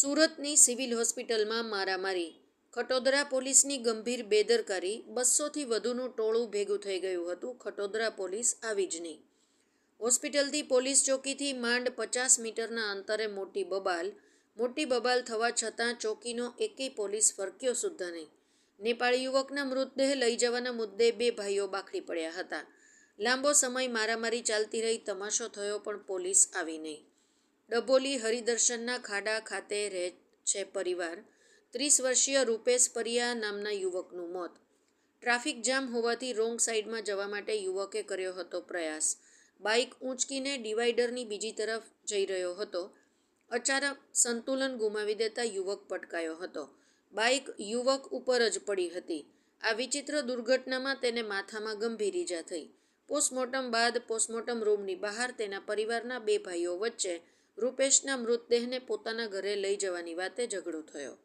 સુરતની સિવિલ હોસ્પિટલમાં મારામારી. ખટોદરા પોલીસની ગંભીર બેદરકારી બસોથી વધુનું ટોળું ભેગું થઈ ગયું હતું. ખટોદરા પોલીસ આવી જ નહીં. હોસ્પિટલથી પોલીસ ચોકીથી માંડ પચાસ મીટરના અંતરે મોટી બબાલ. મોટી બબાલ થવા છતાં ચોકીનો એકેય પોલીસ ફરક્યો સુદ્ધા નહીં. નેપાળી યુવકના મૃતદેહ લઈ જવાના મુદ્દે બે ભાઈઓ બાખડી પડ્યા હતા. લાંબો સમય મારામારી ચાલતી રહી, તમાશો થયો પણ પોલીસ આવી નહીં. ડભોલી હરિદર્શનના ખાડા ખાતે રહે છે પરિવાર. ત્રીસ વર્ષીય રૂપેશ પરિયા નામના યુવકનું મોત. ટ્રાફિક જામ હોવાથી રોંગ સાઈડમાં જવા માટે યુવકે કર્યો હતો પ્રયાસ. બાઇક ઊંચકીને ડિવાઈડરની બીજી તરફ જઈ રહ્યો હતો. અચાનક સંતુલન ગુમાવી દેતા યુવક પટકાયો હતો. બાઇક યુવક ઉપર જ પડી હતી. આ વિચિત્ર દુર્ઘટનામાં તેને માથામાં ગંભીર ઈજા થઈ. પોસ્ટમોર્ટમ બાદ પોસ્ટમોર્ટમ રૂમની બહાર તેના પરિવારના બે ભાઈઓ વચ્ચે રૂપેશના મૃતદેહને પોતાના ઘરે લઈ જવાની વાતે ઝઘડો થયો.